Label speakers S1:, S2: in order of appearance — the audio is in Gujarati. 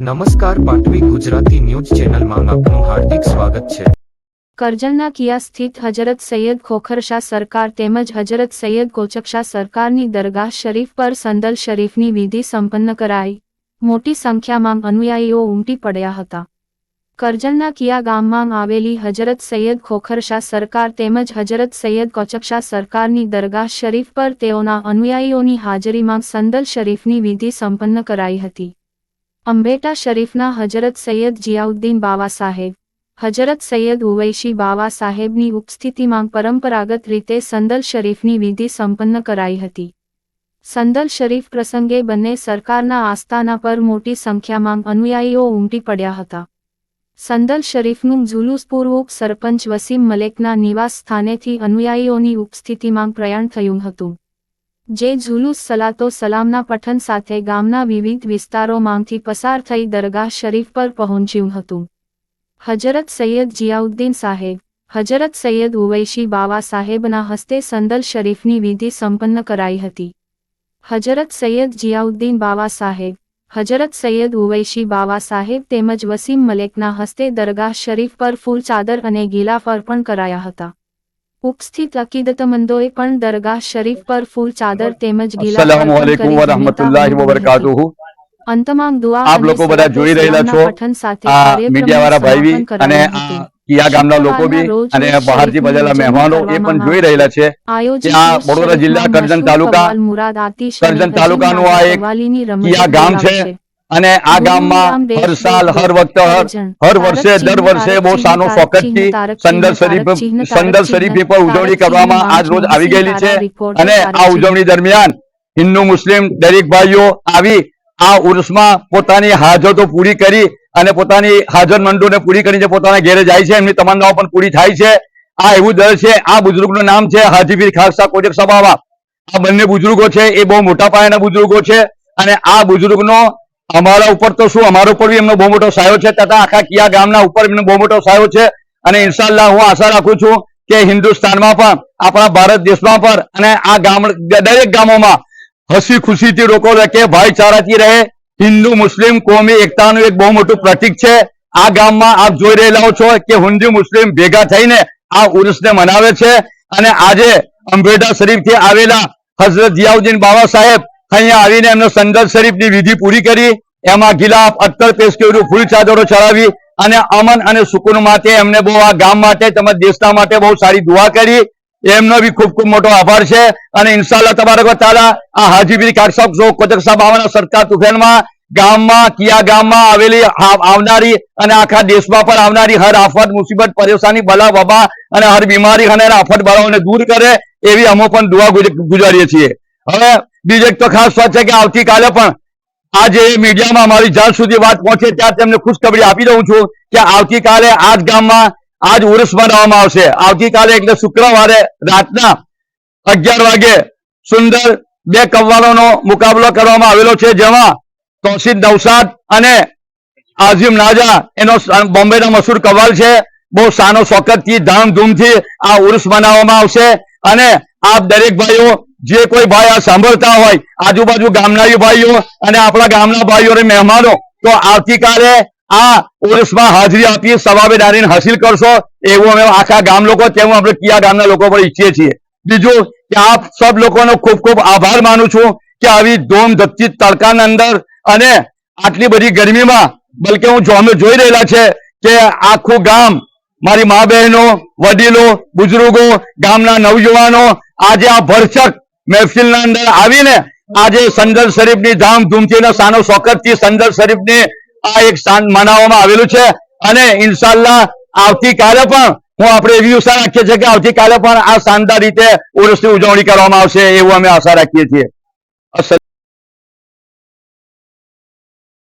S1: નમસ્કાર પાટવી ગુજરાતી ન્યૂઝ ચેનલમાં આપનું હાર્દિક સ્વાગત છે.
S2: કરજણના કિયા સ્થિત હજરત સૈયદ ખોખરશા સરકાર તેમજ હજરત સૈયદ કોચકશા સરકારની દરગાહ શરીફ પર સંદલ શરીફની વિધિ સંપન્ન કરાઈ. મોટી સંખ્યામાં અનુયાયીઓ ઉમટી પડ્યા હતા. કરજણના કિયા ગામમાં આવેલી હજરત સૈયદ ખોખરશા સરકાર તેમજ હજરત સૈયદ કોચકશા સરકારની દરગાહ શરીફ પર તેઓના અનુયાયીઓની હાજરીમાં સંદલ શરીફની વિધિ સંપન્ન કરાઈ હતી. અંબેટા શરીફના હજરત સૈયદ જિયાઉદ્દીન બાવા સાહેબ. હજરત સૈયદ ઉવૈશી બાવા સાહેબની ઉપસ્થિતિમાં પરંપરાગત રીતે સંદલ શરીફની વિધિ સંપન્ન કરાઈ હતી. સંદલ શરીફ પ્રસંગે બંને સરકારના આસ્થાના પર મોટી સંખ્યામાં અનુયાયીઓ ઉમટી પડ્યા હતા. સંદલ શરીફનું જુલુસપૂર્વક સરપંચ વસીમ મલેકના નિવાસ સ્થાનેથી અનુયાયીઓની ઉપસ્થિતિમાં પ્રયાણ થયું હતું. જે જુલુસ સલાતો સલામના પઠન સાથે ગામના વિવિધ વિસ્તારોમાંથી પસાર થઈ દરગાહ શરીફ પર પહોંચ્યું હતું. હજરત સૈયદ જિયાઉદ્દીન સાહેબ, હજરત સૈયદ ઉવૈશી બાવા સાહેબના હસ્તે સંદલ શરીફની વિધિ સંપન્ન કરાઈ હતી. હજરત સૈયદ જિયાઉદ્દીન બાવા સાહેબ, હજરત સૈયદ ઉવૈશી બાવા સાહેબ તેમજ વસીમ મલેકના હસ્તે દરગાહ શરીફ પર ફૂલ ચાદર અને ગિલાફ અર્પણ કરાયા હતા. ઉપસ્થિત અકીદતમંદોએ પણ દરગાહ શરીફ પર ફૂલ ચાદર તેમજ
S3: બરકાતુહુ
S2: અંતમાં દુઆ
S3: આપ લોકો બધા જોઈ રહેલા છો.
S2: સાથે
S3: આ
S2: કાર્યક્રમનું
S3: મીડિયા વાળા ભાઈ અને આ. કિયા ગામના લોકો બી અને બહારથી બધેલા મહેમાનો એ પણ જોઈ રહેલા છે
S2: આયોજિત
S3: ત્યાં વડોદરા જિલ્લા કરજણ તાલુકા કરજણ
S2: તાલુકા
S3: તાલુકાનું આ એક કિયા ગામ છે. અને આ ગામમાં હર સાલ હર વખત હર વર્ષે દર વર્ષે બહુ સાનો શોકતથી સંદર શરીફ સંદર શરીફ પર ઉજવણી કરવામાં આજ રોજ આવી ગયેલી છે. અને આ ઉજવણી દરમિયાન હિન્દુ મુસ્લિમ દરેક ભાઈઓ આવી આ ઉર્સમાં પોતાની હાજતો પૂરી કરી અને પોતાની હાજર મંડોને પૂરી કરીને પોતાના ઘેરે જાય છે. એમની તમન્નાઓ પણ પૂરી થાય છે. આ એવું દર છે. આ બુજુર્ગનું નામ છે હાજીપીર ખાલસા કોજક સબાવા આ બંને બુજુર્ગો છે. એ બહુ મોટા પાયાના બુજુર્ગો છે. અને આ બુઝુર્ગનો અમારા ઉપર તો શું? અમારા ઉપર બી એમનો બહુ મોટો સાયો છે. તથા આખા કિયા ગામના ઉપર એમનો બહુ મોટો સાયો છે. અને ઇન્શાલ્લાહ હું આશા રાખું છું કે હિન્દુસ્તાનમાં પણ, આપણા ભારત દેશમાં પણ અને આ ગામ, દરેક ગામોમાં હસી ખુશીથી લોકો રહે ભાઈચારાથી રહે. હિન્દુ, મુસ્લિમ, કોમી, એકતાનું એક બહુ મોટું પ્રતીક છે. આ ગામમાં આપ જોઈ રહેલા છો કે હિન્દુ, મુસ્લિમ ભેગા થઈને આ ઉર્સને મનાવે છે. અને આજે અંબેડા શરીફથી આવેલા હઝરત જિયાઉદ્દીન બાબા સાહેબ અહીંયા આવીને એમનો સંદર શરીફની વિધિ પૂરી કરી, એમાં ગિલાફ અત્તર પેશ ફૂલ ચાદરો ચડાવી અને અમન અને સુકૂન માટે એમને બહુ આ ગામ માટે તેમજ દેશના માટે બહુ સારી દુઆ કરી. એમનો બી ખૂબ ખૂબ મોટો આભાર છે. અને ઇન્શાલ્લાહ તબારક તાલા આ હાજીબીર કારસાબ જો કોચક સાહેબ આવવાના સરકાર તુફેનમાં, ગામમાં, કિયા ગામમાં આવેલી આવનારી અને આખા દેશમાં પણ આવનારી હર આફત, મુસીબત, પરેશાની, બલા, વબા અને હર બીમારી અને આફત બળાઓને દૂર કરે, એવી અમે પણ દુઆ ગુજ- ગુજારીએ છીએ. હવે બીજો એક તો ખાસ વાત છે કે આવતીકાલે પણ આજે મીડિયામાં અમારી જ્યાં સુધી વાત પહોંચે ત્યાં તેમને ખુશખબરી આપી દઉં છું કે આવતીકાલે આ જ ગામમાં આજ ઉર્સ બનાવવામાં આવશે. આવતીકાલે એટલે શુક્રવારે રાતના અગિયાર વાગે સુંદર બે કવ્વાલોનો મુકાબલો કરવામાં આવેલો છે, જેમાં તોસીદ નવસાદ અને આઝિમ નાજા એનો બોમ્બેનો મસૂર કવાલ છે. બહુ સાનો શોકતથી ધામધૂમથી આ ઉર્સ મનાવવામાં આવશે અને આપ દરેક ભાઈઓ, જે કોઈ ભાઈ આ સાંભળતા હોય, આજુબાજુ ગામના ભાઈઓ અને આપણા ગામના ભાઈઓ અને મહેમાનો, તો આવતીકાલે આ ઉર્સમાં હાજરી આપી સવાબેદારીને હાસિલ કરશો. એવું અમે આખા ગામ લોકો, તેવું આપણે કિયા ગામના લોકો પણ ઈચ્છીએ છીએ. બીજું કે આપ સબ લોકોનો ખૂબ ખૂબ આભાર માનું છું કે આવી ધૂમ ધપચી તડકાના અંદર અને આટલી બધી ગરમીમાં, બલકે હું અમે જોઈ રહેલા છે કે આખું ગામ મારી મા બહેનો, વડીલો, બુજુર્ગો, ગામના નવયુવાનો, આજે આ ભરચક મહેફિલના અંદર આવીને આજે સંદર શરીફની ધામધૂમથી સાનો શોકતથી સંદર શરીફની આ એક સ્થાન મનાવવામાં આવેલું છે. અને ઇન્શાલ્લાહ આવતીકાલે પણ હું આપણે એવી આશા રાખીએ છીએ કે આવતીકાલે પણ આ શાનદાર રીતે ઉર્સની ઉજવણી કરવામાં આવશે એવું અમે આશા રાખીએ છીએ.